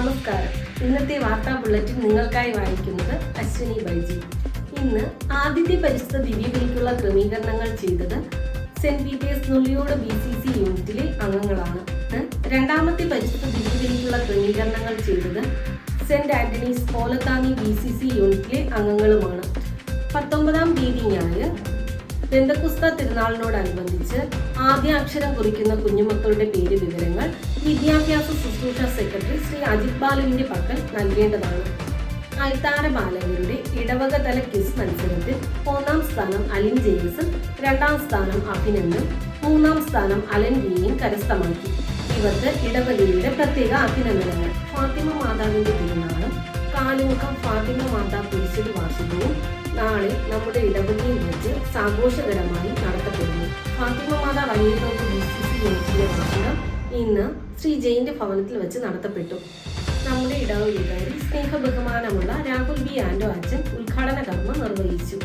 ഇന്നത്തെ വാർത്താ ബുള്ളറ്റിൻ നിങ്ങൾക്കായി വായിക്കുന്നത് അശ്വിനി ബൈജി. ഇന്ന് ആദ്യത്തെ പരിസ്ഥിതി ദിവ്യബലിക്കുള്ള ക്രമീകരണങ്ങൾ ചെയ്തത് സെന്റ് പീറ്റേഴ്സ് നുള്ളിയോട് ബി സി സി യൂണിറ്റിലെ അംഗങ്ങളാണ്. രണ്ടാമത്തെ പരിസ്ഥിതി ദിവ്യബലിക്കുള്ള ക്രമീകരണങ്ങൾ ചെയ്തത് Saint Anthony's Kolathangi B C C യൂണിറ്റിലെ അംഗങ്ങളുമാണ്. പത്തൊമ്പതാം തീയതി ഞായർ ബന്ധക്കുസ്ത തിരുനാളിനോടനുബന്ധിച്ച് ആദ്യ അക്ഷരം കുറിക്കുന്ന കുഞ്ഞുമക്കളുടെ പേര് വിവരങ്ങൾ വിദ്യാഭ്യാസ ശുശ്രൂഷ സെക്രട്ടറി ശ്രീ അജിത് ബാലുവിന്റെ പക്കൽ നൽകേണ്ടതാണ്. അൽത്താര ബാലകരുടെ ഇടവക തല ക്വിസ് മത്സരത്തിൽ ഒന്നാം സ്ഥാനം അലിൻ ജെയിംസും രണ്ടാം സ്ഥാനം അഭിനന്ദും മൂന്നാം സ്ഥാനം അലൻ വിയും കരസ്ഥമാക്കി. ഇവർക്ക് ഇടവകയുടെ പ്രത്യേക അഭിനന്ദനങ്ങൾ. ഫാത്തിമ മാതാവിന്റെ തിരുനാളും കാലുമുഖം ഫാത്തിമ മാതാ കുരിശിൽ വാർഷികവും നാളെ നമ്മുടെ ഇടവകയിൽ വെച്ച് സാഘോഷകരമായി നടത്തപ്പെടുന്നു. Fatima Mata Valiyathoppu B C C ഇന്ന് ശ്രീ ജയിന്റെ ഭവനത്തിൽ വെച്ച് നടത്തപ്പെട്ടു. നമ്മുടെ ഇടവ വികാരി സ്നേഹ ബഹുമാനമുള്ള രാഹുൽ ബി ആൻഡോ അച്ഛൻ ഉദ്ഘാടന കർമ്മം നിർവഹിച്ചു.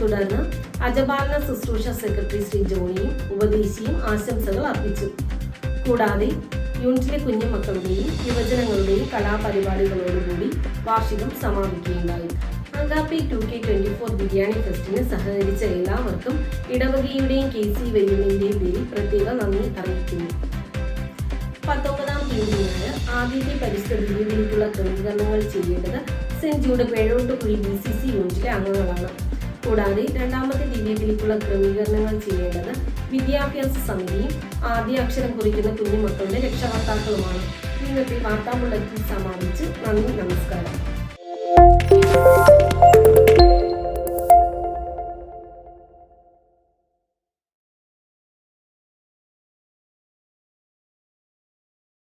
തുടർന്ന് അജപാലന ശുശ്രൂഷ സെക്രട്ടറി ശ്രീ ജോണിയും ഉപദേശിയും ആശംസകൾ അർപ്പിച്ചു. കൂടാതെ യൂണിറ്റിലെ കുഞ്ഞുമക്കളുടെയും യുവജനങ്ങളുടെയും കലാപരിപാടികളോടുകൂടി വാർഷികം സമാപിക്കുകയുണ്ടായി. അങ്കാപ്പി two K twenty four biryani ഫെസ്റ്റിന് സഹകരിച്ച എല്ലാവർക്കും ഇടവകയുടെയും കെ സി വെല്ലുവിന്റെയും പേരിൽ പ്രത്യേക നന്ദി അറിയിക്കുന്നു. പത്തൊമ്പതാം തീയതിയാണ് ആദ്യത്തെ പരിസ്ഥിതി രീതിയിലേക്കുള്ള ക്രമീകരണങ്ങൾ ചെയ്യേണ്ടത് Saint Jude Pezhottukuzhi B C C യൂണിറ്റിലെ അംഗങ്ങളാണ്. കൂടാതെ രണ്ടാമത്തെ തീയതിയിലേക്കുള്ള ക്രമീകരണങ്ങൾ ചെയ്യേണ്ടത് വിദ്യാഭ്യാസ സമിതിയും ആദ്യ അക്ഷരം കുറിക്കുന്ന കുഞ്ഞുമക്കളുടെ രക്ഷകർത്താക്കളുമാണ്. ഇന്നത്തെ വാർത്താ സമാപിച്ച് നന്ദി നമസ്കാരം.